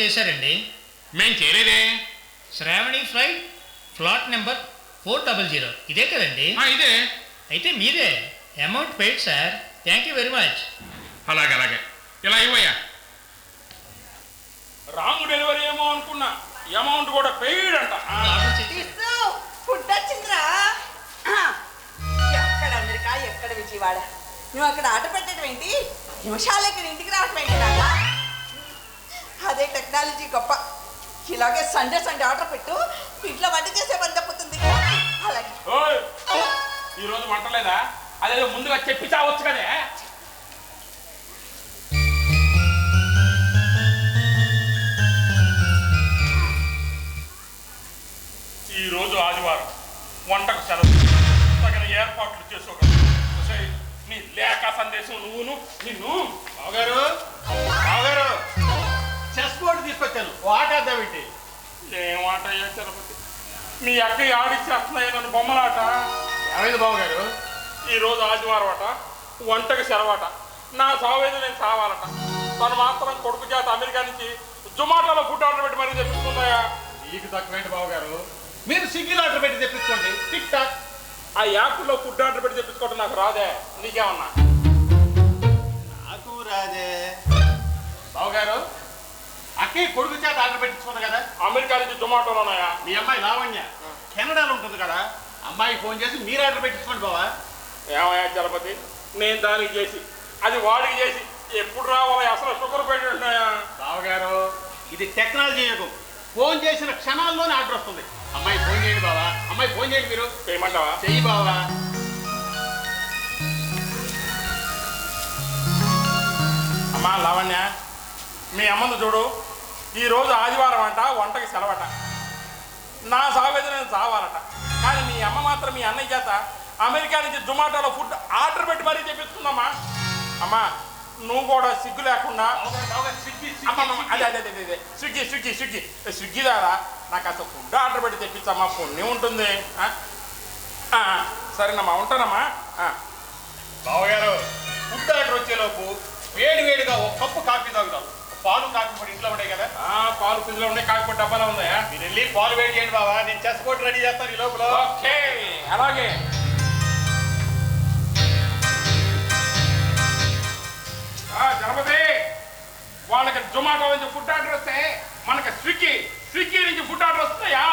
చేశారండి. మేం చేయలేదే. Sravani flight flat number four double zero. ఇదే కదండి? ఆ, ఇదే. అయితే మీరే amount paid sir. Thank you very much. అలాగే అలాగే. ఇలా ఇవ్వయ్యా. రాంగ్ డెలివరీ ఏమో అనుకున్నా. అమౌంట్ కూడా పెయిడ్ అంట. ఆ, ఫుడ్ వచ్చిందిరా. ఎక్కడ అమెరికా ఎక్కడ విజయవాడ? నువ్వు అక్కడ ఆర్డర్ పెట్టడం ఏంటి? నిమిషాలు ఇక్కడ ఇంటికి రావడం ఏంటి నాన్న? అదే టెక్నాలజీ గొప్ప. ఇలాగే సండే సండే ఆర్డర్ పెట్టు ఇంట్లో వంట చేసే పని తప్పుతుంది. అలాగే. ఓయ్, ఈ రోజు వంటలేదా అదేదో ముందుగా చెప్పి చావచ్చు కదే. ఈ రోజు ఆదివారం వంటకు సెలవు. తగిన ఏర్పాట్లు చేసుకోగలరు నీ లేఖ సందేశం నువ్వును నిన్ను. బావగారు బావగారు. ఆట ఆడదామేంటి ఏం ఆట అయ్యా తిరుపతి మీ అక్క ఆడిచ్చేస్తున్నాయి నన్ను బొమ్మలాట? ఏమైంది బావగారు? ఈ రోజు ఆదివారం అట వంటకి సెలవట. నా సావేది నేను సావాలట తను మాత్రం కొడుకు చేత అమెరికా నుంచి జొమాటోలో ఫుడ్ ఆర్డర్ పెట్టి మరీ తెప్పిస్తున్నాయా మీకు తక్కువేంటి బావగారు? మీరు స్విగ్గీలో ఆర్డర్ పెట్టి తెప్పించుకోండి. TikTok. ఆ యాప్లో ఫుడ్ ఆర్డర్ పెట్టి తెప్పించుకోవడం నాకు రాదే. నీకేమన్నా? నాకు రాజే బావగారు అక్కే కొడుకు చేత ఆర్డర్ పెట్టించుకుంది కదా? అమెరికా నుంచి జొమాటోలో ఉన్నాయా? మీ అమ్మాయి లావణ్య. కెనడాలో ఉంటుంది కదా? అమ్మాయికి ఫోన్ చేసి మీరు ఆర్డర్ పెట్టించుకోండి బావా. ఏమయ్యా చలపతి నేను దానికి చేసి అది వాడికి చేసి ఎప్పుడు రావాలి? అసలు షుగర్ పెట్టి ఉన్నాయా? బావగారు ఇది టెక్నాలజీ యుగం. ఫోన్ చేసిన క్షణాల్లోనే ఆర్డర్ వస్తుంది. అమ్మాయి ఫోన్ చేయండి బావా. అమ్మాయి ఫోన్ చేయండి మీరు. చేయమంటావా? చెయ్యి బావా. అమ్మా లావణ్య మీ అమ్మను చూడు. ఈరోజు ఆదివారం అంట వంటకి సెలవట. నా సావేదన నేను చావాలట. కానీ మీ అమ్మ మాత్రం మీ అన్నయ్య చేత అమెరికా నుంచి జొమాటోలో ఫుడ్ ఆర్డర్ పెట్టి మరీ తెప్పిస్తుందమ్మా. అమ్మా నువ్వు కూడా సిగ్గు లేకుండా స్విగ్గీ, స్విగ్గీ, అమ్మమ్మ, అదే అదే అదే అదే. Swiggy Swiggy Swiggy. స్విగ్గీ ద్వారా నాకు అసలు ఫుడ్ ఆర్డర్ పెట్టి తెప్పించమ్మా పుణ్యం ఉంటుంది. సరేనమ్మా ఉంటానమ్మా. బావగారు ఫుడ్ ఆర్డర్ వచ్చేలోపు వేడి వేడిగా ఒక కప్పు కాఫీ తాగుదాం. పాలు కాఫీ పొడి ఇంట్లో ఉంటాయి కదా. ఆ, పాలు ఫ్రిడ్జ్లో ఉండే కాకపోతే డబ్బాలో ఉందా మీరు వెళ్ళి పాలు వేడి చేయండి బావా నేను చెస్ బోర్డు రెడీ చేస్తాను ఈ లోపల. ఓకే అలాగే. ఆ, జనపతి వాళ్ళకి జొమాటో నుంచి ఫుడ్ ఆర్డర్ వస్తే మనకి స్విగ్గీ స్విగ్గీ నుంచి ఫుడ్ ఆర్డర్ వస్తాయా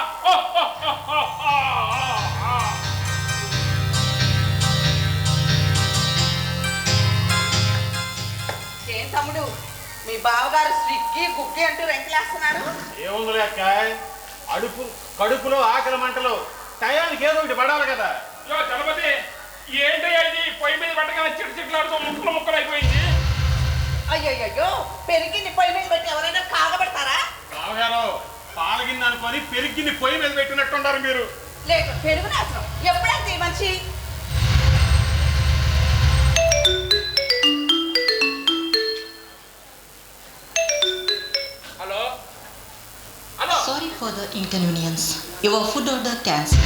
బావగారు స్విగ్గీ గుగ్గి అంటూ వెంకలేస్తున్నాడు ఏముంది అక్క? అడుపు కడుపులో ఆకలి మంటలు. టయానికి ఏదో ఒకటి పడాలి కదా. యో ఏంటయ్యా ఇది పొయ్యి మీద పెట్టగానే చిట్టు చిట్లాడుతూ ముక్కలు ముక్కలు అయిపోయింది. అయ్యయ్యో పెరిగింది పొయ్యి మీద పెట్టి ఎవరైనా కాగబెడతారా? బావగారు పాలగిన్నె అనుకొని పెరిగిన్ని పొయ్యి మీద పెట్టినట్టున్నారు మీరు. లేదు పెరుగు నాశనం. ఎప్పుడంతే ఈ మనిషి for the inconvenience. Your food order cancelled.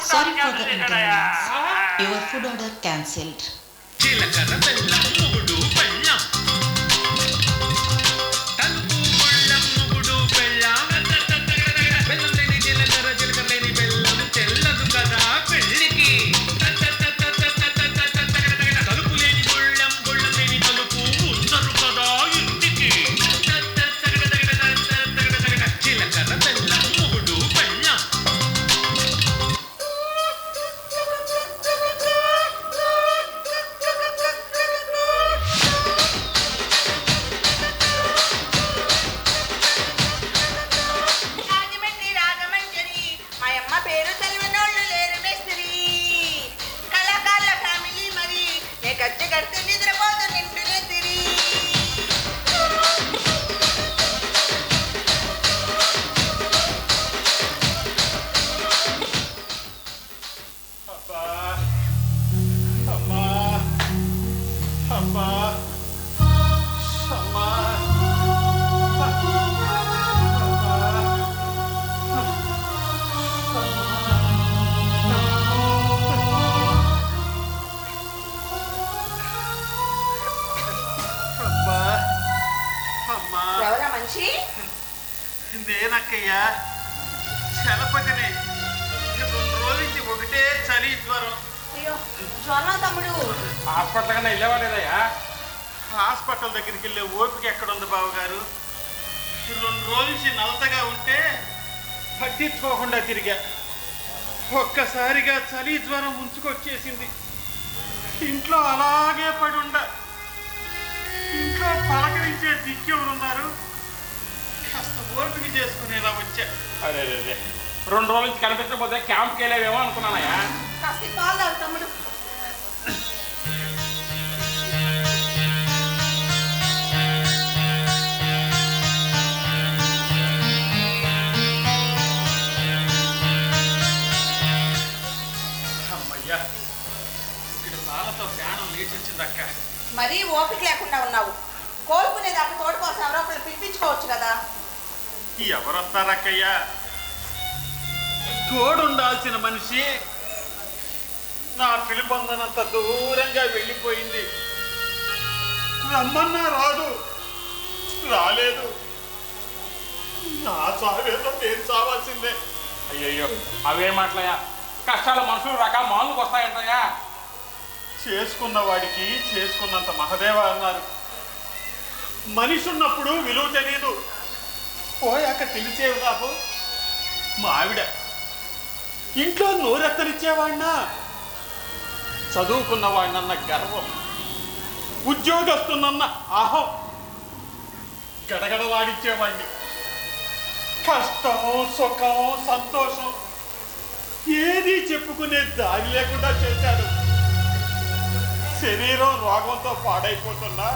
Sorry for the inconvenience. Your food order cancelled. అయ్యో జ్వరం తమ్ముడు. హాస్పిటల్ కన్నా హాస్పిటల్ దగ్గరికి వెళ్ళే ఓపిక ఎక్కడుంది బావగారు? ఈ రెండు రోజుల నుంచి నలతగా ఉంటే పట్టించుకోకుండా తిరిగా. ఒక్కసారిగా చలి జ్వరం ముంచుకొచ్చేసింది. ఇంట్లో అలాగే పడి ఉండ. ఇంట్లో పలకరించే దిక్కెవరున్నారు కాస్త ఓపిక చేసుకునేలా వచ్చా. అదే అదే అదే రెండు రోజుల నుంచి కనిపించకపోతే క్యాంప్కి వెళ్ళేవేమో అనుకున్నానయ్యా. మరీ ఓపిక లేకుండా ఉన్నావు. కోలుకునేదాకా తోడు కోసం ఎవరో ఒకళ్ళు పిలిపించుకోవచ్చు కదా. ఎవరొస్తారక్కయ్యా? తోడుండాల్సిన మనిషి నా పిలుపొందనంత దూరంగా వెళ్ళిపోయింది. రమ్మన్నా రాదు రాలేదు. నా చావేదో నేను చావాల్సిందే. అయ్యయ్యో అవే మాటలయ్యా. కష్టాలు మనుషులు రకాల మానులకు వస్తాయంటయ్యా. చేసుకున్న వాడికి చేసుకున్నంత మహదేవ అన్నారు. మనిషి ఉన్నప్పుడు విలువ తెలియదు పోయాక తెలిసేవి కాపు మా ఆవిడ. ఇంట్లో నోరెత్తనిచ్చేవాడినా. చదువుకున్నవాడినన్న గర్వం ఉద్యోగస్తున్నన్న అహం గడగడలాడించేవాడిని. కష్టం సుఖం సంతోషం ఏది చెప్పుకునే దారి లేకుండా చేశాడు. శరీరం రోగంతో పాడైపోతున్నా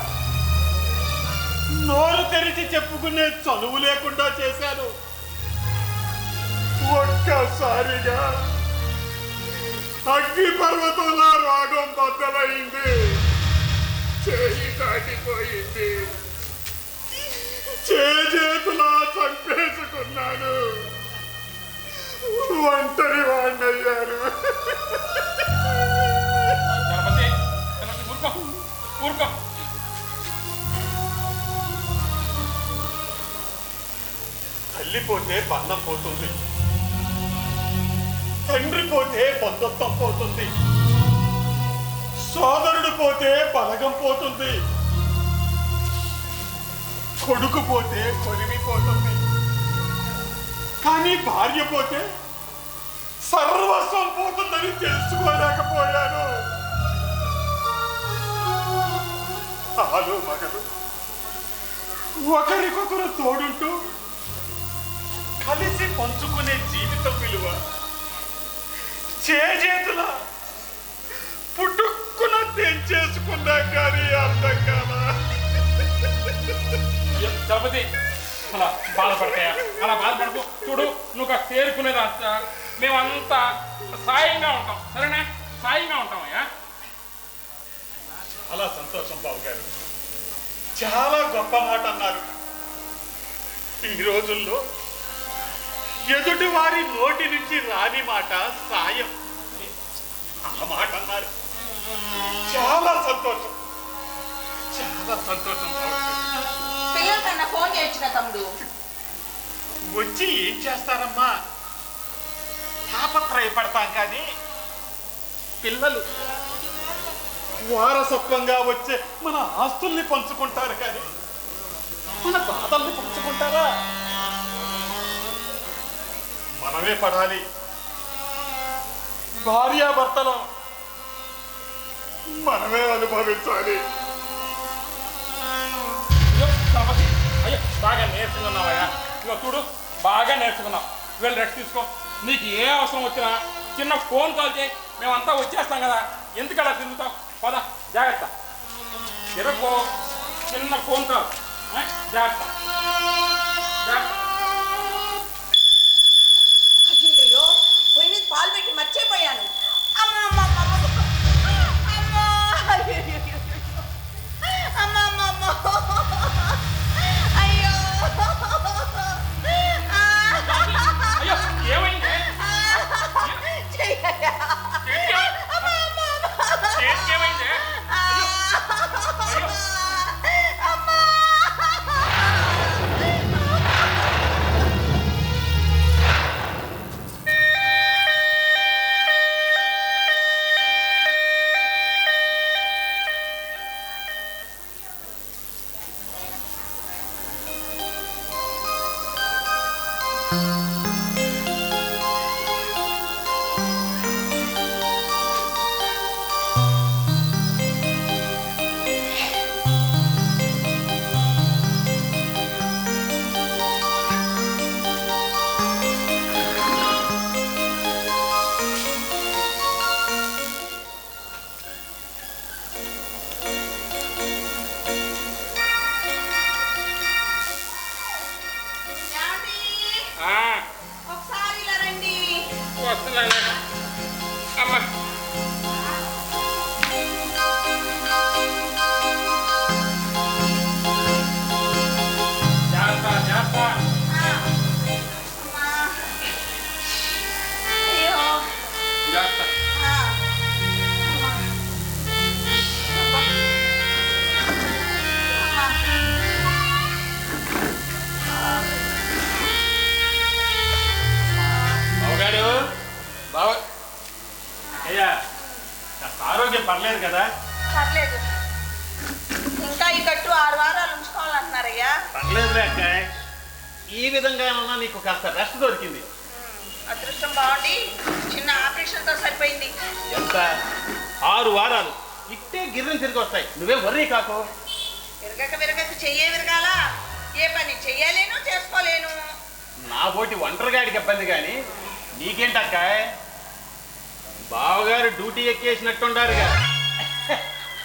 నోరు తెరిచి చెప్పుకునే చనువు లేకుండా చేశాను ఒక్కసారిగా అగ్ని పర్వతంలో రోగం బద్దలైంది. చేయి దాటిపోయింది చేతులా చంపేసుకున్నాను. ఒంటరి వాడినయ్యారు చలపతి చలపతి ఊరుకో ఊరుకో. తల్లి పోతే బంధం పోతుంది. తండ్రి పోతే బంధుత్వం పోతుంది సోదరుడు పోతే బలగం పోతుంది. కొడుకు పోతే కొలిమి పోతుంది. కానీ భార్య పోతే సర్వస్వం పోతుందని తెలుసుకోలేకపోయాను. ఆలు మగలు. ఒకరికొకరు తోడుంటూ కలిసి పంచుకునే జీవితం విలువ. చేజేతుల? పుట్టుక్కున తెంచేసుకున్నా కానీ అర్థం కాదా చలపతి అలా బాధపడతాయా అలా బాధపడకు. చూడు నువ్వు కాస్త తేరుకునేది అంత? మేమంతా సాయంగా ఉంటాం. సరేనా? సాయంగా ఉంటాం అయ్యా చాలా సంతోషం బాబు గారు. చాలా గొప్ప మాట అన్నారు. ఈ రోజుల్లో ఎదుటి వారి నోటి నుంచి రాని మాట సాయం. ఆ మాట అన్నారు. చాలా సంతోషం. చాలా సంతోషం. పిల్లలకన్నా ఫోన్ చేయొచ్చుగా తమ్ముడు? వచ్చి ఏం చేస్తారమ్మా? తాపత్రయపడతాం కానీ పిల్లలు వారసత్వంగా వచ్చే మన ఆస్తుల్ని పంచుకుంటారు కానీ మన బాధల్ని పంచుకుంటారా? మనమే పడాలి. భార్యాభర్తలు మనమే అనుభవించాలి. అయ్యో బాగా నేర్చుకున్నావయ్యా. ఇక చూడు బాగా నేర్చుకున్నావు. వీళ్ళు రెస్ట్ తీసుకో. నీకు ఏ అవసరం వచ్చినా చిన్న ఫోన్ కాల్ చేయి. మేమంతా వచ్చేస్తాం కదా. ఎందుకు అలా తిరుగుతావు? పద జాగ్రత్త. తిరగో చిన్న ఫోన్ కాల్. జాగ్రత్త. జాగ్రత్త. ఒకసారి ఇలా రండి. వస్తున్నాను. అమ్మా. ఆరోగ్యం పర్లేదు కదా? పర్లేదు. ఇంకా ఈ కట్టు ఆరు వారాలు ఉంచుకోవాలంటున్నారయ్యా. పర్లేదులే అక్క ఈ విధంగానన్నా నీకు కాస్త రెస్ట్ దొరికింది. అదృష్టం బాగుండి చిన్న ఆపరేషన్తో సరిపోయింది. ఎంత? ఆరు వారాలు. ఇట్టే గిర్రెని తిరిగి వస్తాయి. నువ్వే వర్రీ కాకు. విరగక విరగక చెయ్యే విరగాల. ఏ పని చెయ్యలేను చేసుకోలేను. నా పోటీ ఒంటరిగాడికి ఇబ్బంది కానీ నీకేంటక్క బావగారు డ్యూటీ ఎక్కేసినట్టుండారుగా.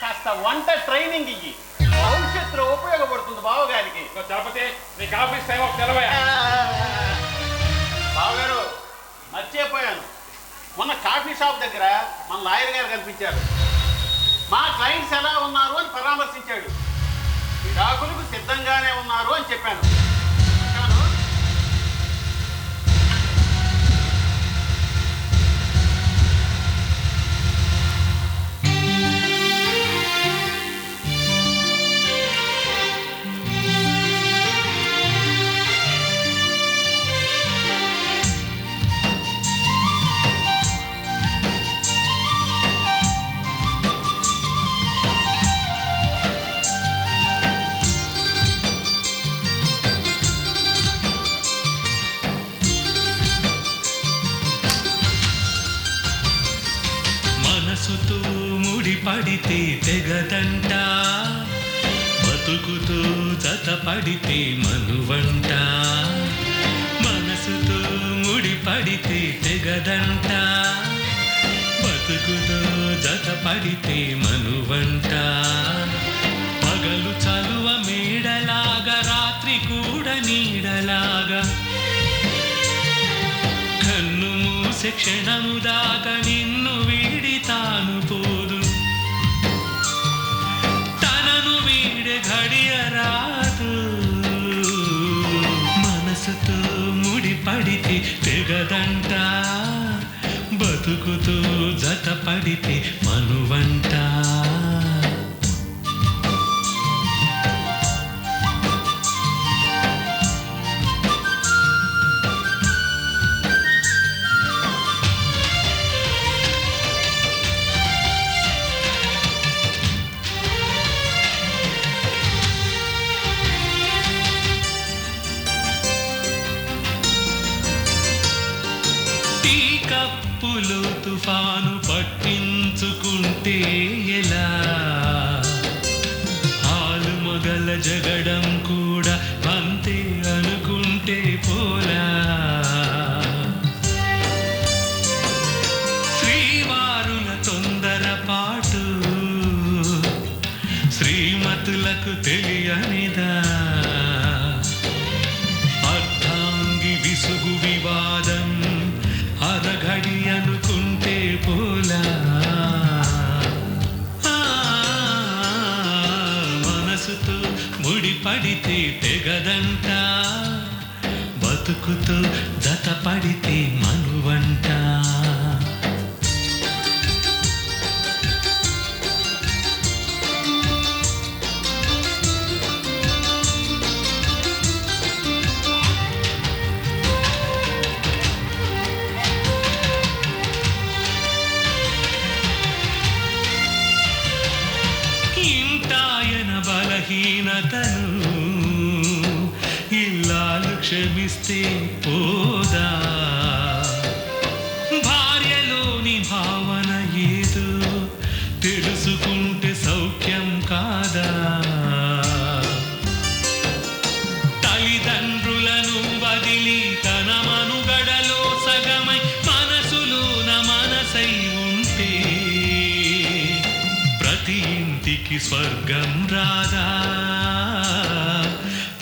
కాస్త వంట ట్రైనింగ్ ఇయ్యి. భవిష్యత్తులో ఉపయోగపడుతుంది బావగారికి. చలపతి నీకు ఆఫీస్ టైం ఒక తెలవయా? బావగారు మర్చిపోయాను. మొన్న కాఫీ షాప్ దగ్గర మన లాయర్ గారు కనిపించారు. మా క్లయింట్స్ ఎలా ఉన్నారు అని పరామర్శించాడు. విడాకులకు సిద్ధంగానే ఉన్నారు అని చెప్పాను. తెగదంట. బతుకుతూ తతపడితే మనువంట. మనసుతో ముడిపడితే తెగదంట. బతుకుతో జతపడితే మనువంట. పగలు చలువ మేడలాగా రాత్రి కూడా నీడలాగా. కన్ను మూసే క్షణము దాకా నిన్ను వీడి తాను పోదు ముడిపడితే బతుకుతూ జత పడితే మనువంట. కప్పులో తుఫాను పట్టించుకుంటే ఎలా? ఆలు మగల జగడం తెగదంట బతుకుతూ దత పడితే మన ఇంటికి స్వర్గం రాదా?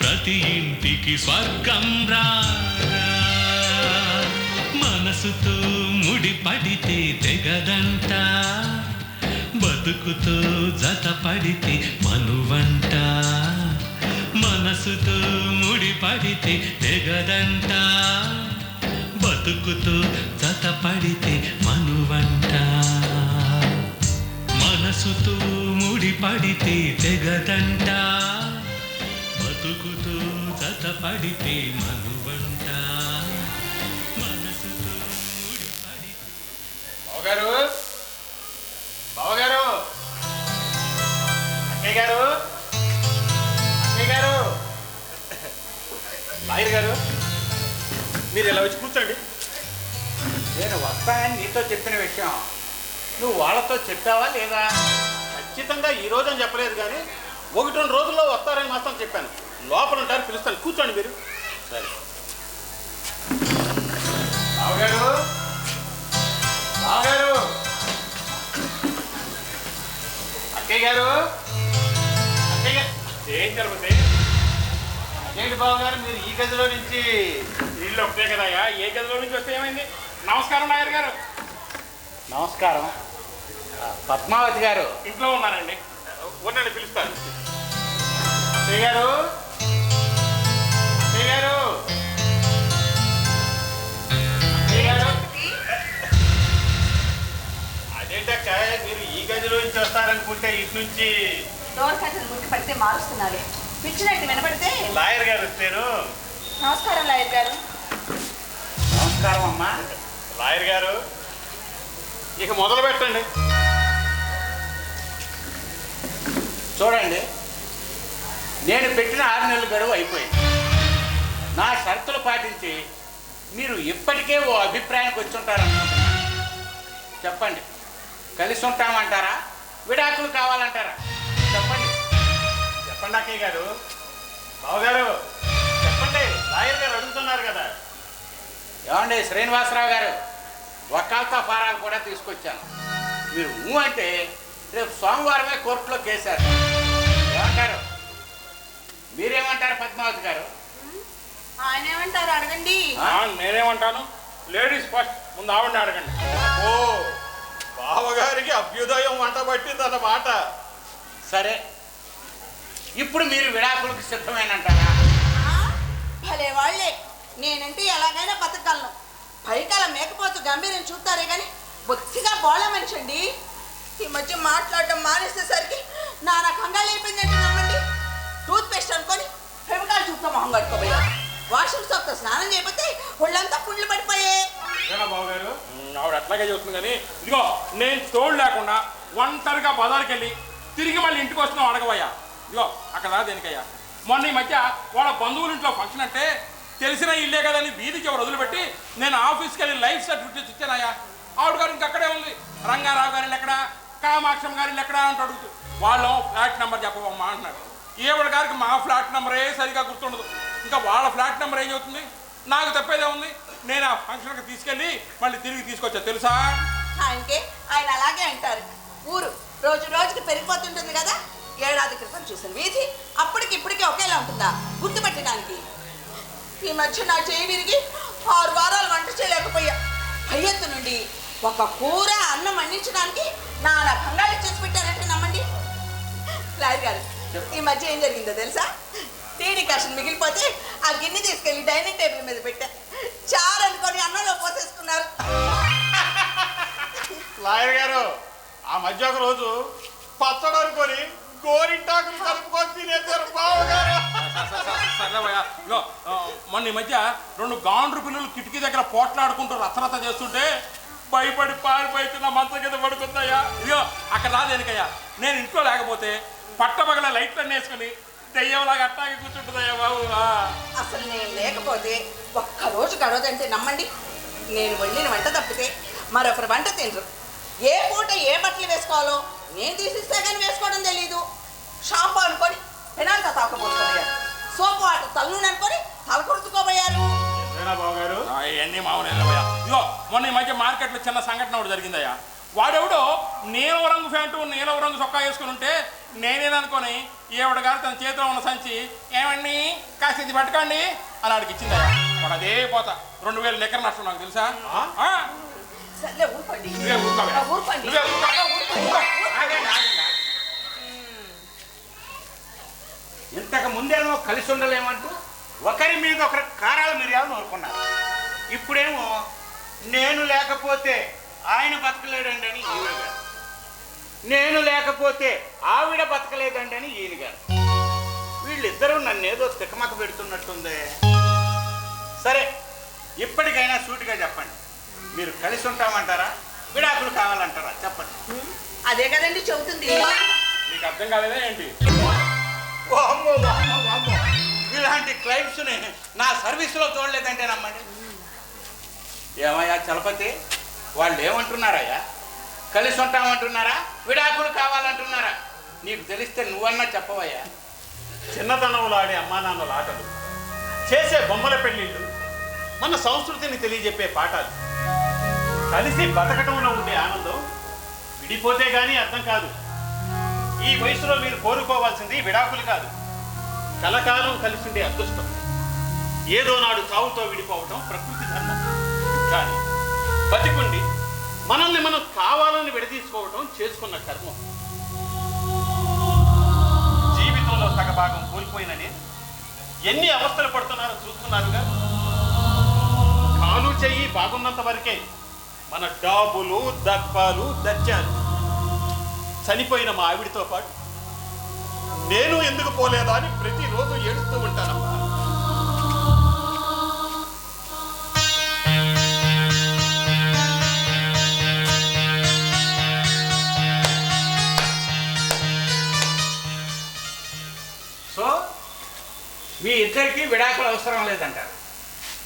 ప్రతి ఇంటికి స్వర్గం రాదా? మనసుతో ముడిపడితే తెగదంట. బతుకుతో జత పడితే మనువంట. మనసుతో ముడిపడితే తెగదంట. బతుకుతూ జత పడితే మనువంట. మనసుతో ముడిపడితే తెగదంట. బతుకుతో జత పడితే మనువంట. మనసుతో బావగారు? బావగారు? అక్కయ్య గారు? అక్కయ్య గారు? లాయర్ గారు మీరు ఇలా వచ్చి కూర్చోండి. నేను వస్తానని నీతో చెప్పిన విషయం. నువ్వు వాళ్ళతో చెప్పావా లేదా? ఖచ్చితంగా ఈ రోజు అని చెప్పలేదు కానీ ఒకటి రెండు రోజుల్లో వస్తారని మాత్రం చెప్పాను. లోపల ఉంటారు పిలుస్తాను. కూర్చోండి మీరు. సరే. అక్కయ్య గారు. అక్కయ్య గారు. ఏం జరుగుతుంది ఏంటి బావగారు మీరు ఈ గదిలో నుంచి ఇల్లు ఒకటే కదయ్యా. ఏ గదిలో నుంచి వస్తే ఏమైంది? నమస్కారం నాయర్ గారు. నమస్కారం. పద్మావతి గారు. ఇంట్లో ఉన్నానండి ఉండండి పిలుస్తాను గారు. గారు. అదేంటక్క మీరు ఈ గదిలో నుంచి వస్తారనుకుంటే ఇటు నుంచి డోర్ కట్టలు ముట్టి పడితే మారుస్తున్నారు. పిచ్చినట్టు వినపడితే లాయర్ గారు వచ్చారు. నమస్కారం లాయర్ గారు. నమస్కారం అమ్మా. లాయర్ గారు. ఇక మొదలు పెట్టండి. చూడండి నేను పెట్టిన ఆరు నెలల గడువు అయిపోయింది. నా షరతులు పాటించి మీరు ఇప్పటికే ఓ అభిప్రాయానికి వచ్చి ఉంటారనుకుంటున్నా చెప్పండి కలిసి ఉంటామంటారా? విడాకులు కావాలంటారా? చెప్పండి. చెప్పండి అక్కయ్య గారు. బావగారు చెప్పండి. లాయర్ గారు అడుగుతున్నారు కదా. ఏమండి శ్రీనివాసరావు గారు వకాల్తా ఫారాలు కూడా తీసుకొచ్చాను. మీరు ఊ అంటే రేపు సోమవారమే కోర్టులో కేసారు. ఏమంటారు? మీరేమంటారు పద్మావతి గారు? ఆయన ఏమంటారు అడగండి. ఆ, నేనేమంటాను? లేడీస్ ఫస్ట్ ముందు ఆవిడని అడగండి. ఓ బావగారికి అభ్యుదయం వంట పట్టిందన్నమాట. సరే ఇప్పుడు మీరు విడాకులకు సిద్ధమేనంటారా? ఆ, భలే వాళ్ళే. నేనంటే ఎలాగైనా బతకగలను. పైకల మేకపోతు గంభీరం చూస్తారే కానీ బొత్తిగా బోళ మనిషి అండి ఈ మధ్య మాట్లాడటం మానేసేసరికి నాన్న కంగారు అయిపోయిందంటే నమ్మండి. టూత్ పేస్ట్ అనుకొని ఫెమికాల్ చూపుతో మొహం కట్టుకోబోయా. వాషింగ్ సోప్తో స్నానం చేయకపోతే ఒళ్ళంతా పుండ్లు పడిపోయాయి బాబు గారు ఆవిడ అట్లాగే చూస్తుంది కానీ ఇదిగో నేను తోడు లేకుండా ఒంటరిగా బజార్కి వెళ్ళి తిరిగి మళ్ళీ ఇంటికి వస్తున్నావు అడగవయ్యా ఇదిగో అక్కడ దేనికయ్యా. మొన్న ఈ మధ్య వాళ్ళ బంధువుల ఇంట్లో ఫంక్షన్ అంటే తెలిసిన ఇల్లే కదని వీధికి ఎవరు వదిలిపెట్టి నేను ఆఫీస్కి వెళ్ళి లైఫ్ సర్టిఫికేట్ ఇచ్చానయ్యా. ఆవిడ గారు ఇంకక్కడే ఉంది. రంగారావు గారు ఎక్కడ? కామాక్షం గారి ఎక్కడ అంటే అడుగుతూ వాళ్ళు ఫ్లాట్ నెంబర్ చెప్పవమ్మా అంటున్నారు ఈవిడ గారికి మా ఫ్లాట్ నెంబరే సరిగా గుర్తుండదు. ఇంకా వాళ్ళ ఫ్లాట్ నెంబర్ ఏం చెబుతుంది? నాకు తప్పేదే ఉంది. నేను ఆ ఫంక్షన్కి తీసుకెళ్ళి మళ్ళీ తిరిగి తీసుకొచ్చా తెలుసా? అంటే ఆయన అలాగే అంటారు. ఊరు రోజు రోజుకి పెరిగిపోతుంటుంది కదా. ఏడాది క్రితం చూసిన వీధి అప్పటికి ఇప్పటికీ ఒకేలా ఉంటుందా? గుర్తుపెట్టడానికి. ఈ మధ్య నా చేయి విరిగి ఆరు వారాలు వంట చేయలేకపోయా. భయ్యత్తు నుండి ఒక కూర అన్నం వండించడానికి నాన్న కంగారు చేసి పెట్టారంటే నమ్మండి. లాయర్ గారు ఈ మధ్య ఏం జరిగిందో తెలుసా? టీడీ కషన్ మిగిలిపోతే ఆ గిన్నె తీసుకెళ్ళి డైనింగ్ టేబుల్ మీద పెట్టా. చారు అనుకొని అన్నంలో పోసేసుకున్నారు. లాయర్ గారు ఆ మధ్య ఒక రోజు పచ్చడి అనుకొని గోరింటాకులు కలుపుకొని తినేశారు బావగారు. మొన్న ఈ మధ్య రెండు గాండ్రు పిల్లలు కిటికీ దగ్గర పోట్లాడుకుంటూ రచ్చరచ్చ చేస్తుంటే భయపడి పారిపోతున్న మంచం కింద పడుకుందయ్యా. ఇగో అక్కడ రాదేనికయ్యా నేను ఇంట్లో లేకపోతే పట్టపగల లైట్లన్నీ వేసుకుని దెయ్యంలాగా అట్టాగి కూర్చుంటుందయ్యా బాబు. ఆ. అసలు నేను లేకపోతే ఒక్క రోజు గడవదంటే నమ్మండి. నేను వండిన వంట తప్పితే మరొకరు వంట తినరు. ఏ పూట ఏ బట్టలు వేసుకోవాలో నేను తీసిస్తే కానీ వేసుకోవడం తెలీదు. షాంపూ అనుకొని పెనాంతా తాకపోతున్నారు సోపు వాటర్ తల్లుని అనుకొని తలకొడుతుకోబోయారు బావగారు? ఆ, ఇవన్నీ మామూలేదయ్యా ఇగో మొన్న ఈ మధ్య మార్కెట్లో చిన్న సంఘటన ఒకటి జరిగిందయ్యా. వాడెవడో నీలం రంగు ప్యాంటు నీలం రంగు చొక్కా వేసుకుని ఉంటే నేనేదనుకొని ఈవిడ గారు తన చేతిలో ఉన్న సంచి ఏమండి కాస్త ఇది పట్టుకోండి అని ఆడికి ఇచ్చిందయ్యా. వాడు అదే పోతా. రెండు వేలు లెక్కర నష్టం నాకు తెలుసా. ఇంతకు ముందేమో కలిసి ఉండలేమంటూ ఒకరి మీద ఒకరి కారాలు మిరియాలు నూరుకున్నారు. ఇప్పుడేమో నేను లేకపోతే ఆయన బతకలేడండి అని ఈవిడ గారు. నేను లేకపోతే ఆవిడ బతకలేదండి అని ఈయన గారు. వీళ్ళిద్దరూ నన్నేదో తికమక పెడుతున్నట్టుందే. సరే ఇప్పటికైనా సూటిగా చెప్పండి. మీరు కలిసి ఉంటామంటారా? విడాకులు కావాలంటారా? చెప్పండి. అదే కదండి చెబుతుంది. నీకు అర్థం కాలేదా ఏంటి. ఇలాంటి క్లైమ్స్ని నా సర్వీస్లో చూడలేదంటే నమ్మండి. ఏమయ్యా చలపతి? వాళ్ళు ఏమంటున్నారయ్యా? కలిసి ఉంటామంటున్నారా? విడాకులు కావాలంటున్నారా? నీకు తెలిస్తే నువ్వన్నా చెప్పవయ్యా. చిన్నతనంలో ఆడే అమ్మా నాన్నల ఆటలు చేసే బొమ్మల పెళ్ళిళ్ళు మన సంస్కృతిని తెలియజెప్పే పాఠాలు. కలిసి బతకటంలో ఉండే ఆనందం విడిపోతే గానీ అర్థం కాదు. ఈ వయసులో మీరు కోరుకోవాల్సింది విడాకులు కాదు. కలకాలం కలిసి ఉండే అదృష్టం. ఏదో నాడు చావుతో విడిపోవటం ప్రకృతి ధర్మం. కానీ బతికుండి మనల్ని మనం కావాలని విడదీసుకోవటం చేసుకున్న కర్మం. జీవితంలో సగభాగం కోల్పోయినని ఎన్ని అవస్థలు పడుతున్నారో చూస్తున్నారుగా? కాలు చెయ్యి బాగున్నంత వరకే మన డాబులు దప్పాలు దచ్చారు. చనిపోయిన మా ఆవిడితో పాటు నేను ఎందుకు పోలేదా అని ప్రతిరోజు ఏడుస్తూ ఉంటానమ్మా. మీ ఇద్దరికి విడాకులు అవసరం లేదంటారు.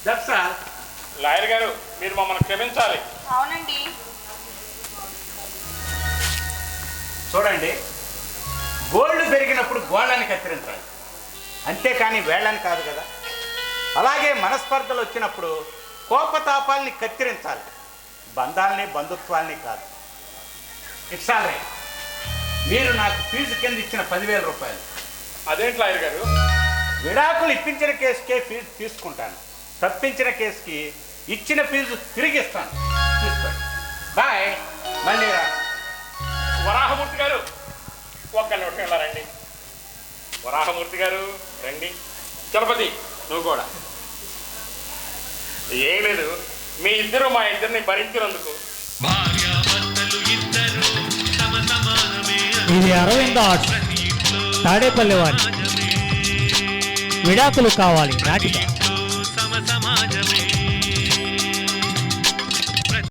దట్స్ ఆల్ లాయర్ గారు మీరు మమ్మల్ని క్షమించాలి. అవునండి. చూడండి గోల్డ్ పెరిగినప్పుడు గోళ్ళని కత్తిరించాలి. అంతేకాని వేళ్ళని కాదు కదా. అలాగే మనస్పర్ధలు వచ్చినప్పుడు కోపతాపాల్ని కత్తిరించాలి. బంధాల్ని బంధుత్వాల్ని కాదు. It's all right. మీరు నాకు ఫీజు కింద ఇచ్చిన పదివేల రూపాయలు. అదేంటి లాయర్ గారు? విడాకులు ఇప్పించిన కేసుకే ఫీజు తీసుకుంటాను. తప్పించిన కేసుకి ఇచ్చిన ఫీజు తిరిగి ఇస్తాను తీసుకోండి. బాయ్. మళ్ళీ వరాహమూర్తి గారు. ఒక్క నిమిషం ఇలా రండి. వరాహమూర్తి గారు రండి. చలపతి నువ్వు కూడా. ఏం లేదు. మీ ఇద్దరు మా ఇద్దరిని భరించినందుకు. ఇది అరవింద ఆర్ట్స్ తాడేపల్లి వారి. విడాకులు కావాలి. నాటిక